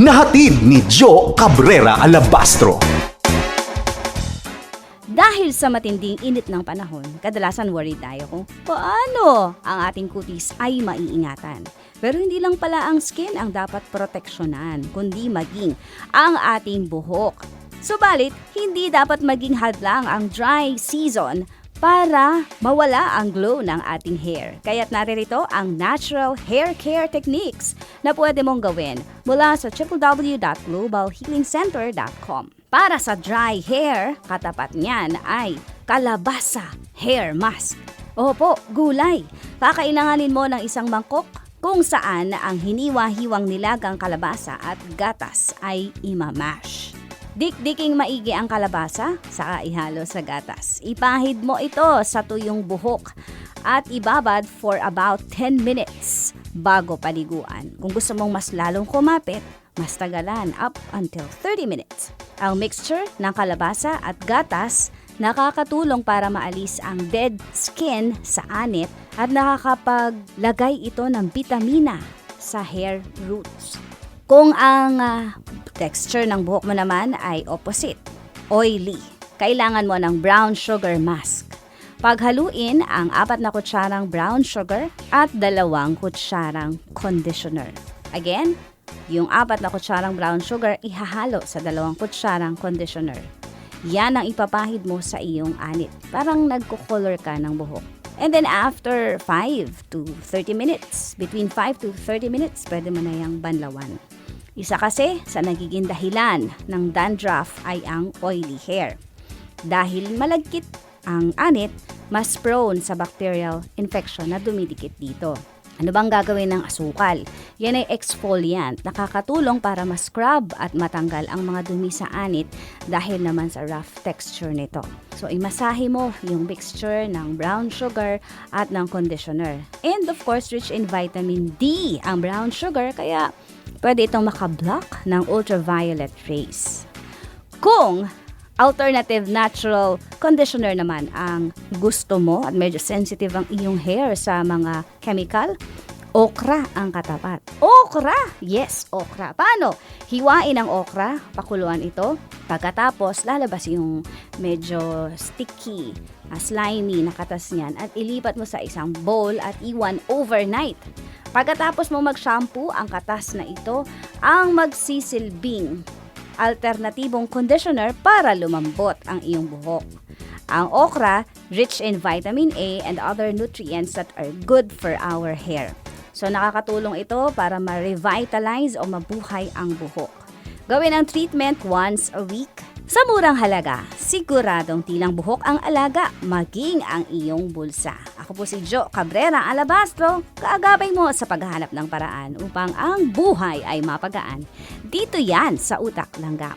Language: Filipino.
na hatid ni Joe Cabrera Alabastro. Dahil sa matinding init ng panahon, kadalasan worried tayo kung paano ang ating kutis ay maiingatan. Pero hindi lang pala ang skin ang dapat proteksyonan, kundi maging ang ating buhok. Subalit, hindi dapat maging hadlang ang dry season para mawala ang glow ng ating hair. Kaya't naririto ang natural hair care techniques na pwede mong gawin mula sa www.globalhealingcenter.com. Para sa dry hair, katapat niyan ay kalabasa hair mask. Opo, gulay. Kakailanganin mo ng isang mangkok kung saan ang hiniwa-hiwang nilagang kalabasa at gatas ay imamash. Dikdiking maigi ang kalabasa, saka ihalo sa gatas. Ipahid mo ito sa tuyong buhok at ibabad for about 10 minutes bago paliguan. Kung gusto mong mas lalong kumapit, mas tagalan up until 30 minutes. Ang mixture ng kalabasa at gatas nakakatulong para maalis ang dead skin sa anit at nakakapaglagay ito ng bitamina sa hair roots. Kung ang ah, texture ng buhok mo naman ay opposite, oily, kailangan mo ng brown sugar mask. Paghaluin ang apat na kutsarang brown sugar at dalawang kutsarang conditioner. Again, yung apat na kutsarang brown sugar ihahalo sa dalawang kutsarang conditioner. Yan ang ipapahid mo sa iyong anit. Parang nagko-color ka ng buhok. And then after 5 to 30 minutes, between 5 to 30 minutes, pwede mo na yung banlawan. Isa kasi sa nagiging dahilan ng dandruff ay ang oily hair. Dahil malagkit ang anit, mas prone sa bacterial infection na dumidikit dito. Ano bang gagawin ng asukal? Yan ay exfoliant, nakakatulong para ma-scrub at matanggal ang mga dumi sa anit dahil naman sa rough texture nito. So imasahe mo yung mixture ng brown sugar at ng conditioner. And of course, rich in vitamin D ang brown sugar kaya pwede itong makablock ng ultraviolet rays. Kung alternative natural conditioner naman ang gusto mo at medyo sensitive ang iyong hair sa mga chemical, okra ang katapat. Okra! Yes, okra. Paano? Hiwain ang okra, pakuluan ito. Pagkatapos, lalabas yung medyo sticky, ah, slimy na katas niyan at ilipat mo sa isang bowl at iwan overnight. Pagkatapos mo mag-shampoo, ang katas na ito ang magsisilbing alternatibong conditioner para lumambot ang iyong buhok. Ang okra, rich in vitamin A and other nutrients that are good for our hair. So nakakatulong ito para ma-revitalize o mabuhay ang buhok. Gawin ang treatment once a week. Sa murang halaga, siguradong tilang buhok ang alaga, maging ang iyong bulsa. Ako po si Jo Cabrera Alabastro, kaagabay mo sa paghahanap ng paraan upang ang buhay ay mapagaan. Dito yan sa Utak Langgam.